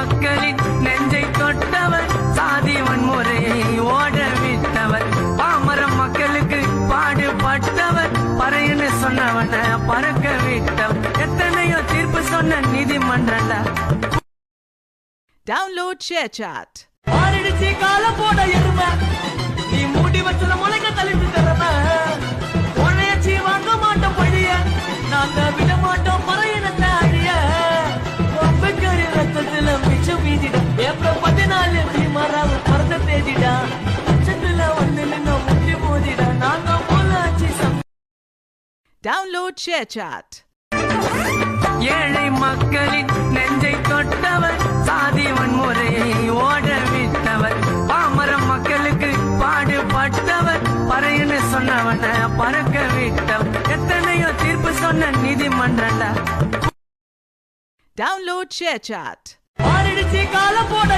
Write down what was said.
மக்களின் நெஞ்சை தொட்டவர் சாதி வன்முறையை ஓட விட்டவர் பாமர மக்களுக்கு பாடுபட்டவர் பறையன்னு சொன்னவன பறக்க விட்டவர் எத்தனையோ தீர்ப்பு சொன்ன நீதிமன்றல. Download ShareChat. மாறிடுச்சு Download ShareChat. ஏழை மக்களின் நெஞ்சை தொட்டவர் சாதி வன்முறையை ஓட விட்டவர் பாமர மக்களுக்கு பாடுபட்டவர் பறையன்னு சொன்னவன பறக்க விட்டவர் எத்தனையோ தீர்ப்பு சொன்ன நீதிமன்றல Download ShareChat. மாறிடுச்சு காலம் போட